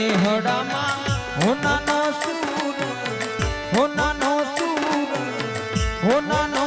હડામાં હો નાનો સૂર હો નાનો સૂર હો નાનો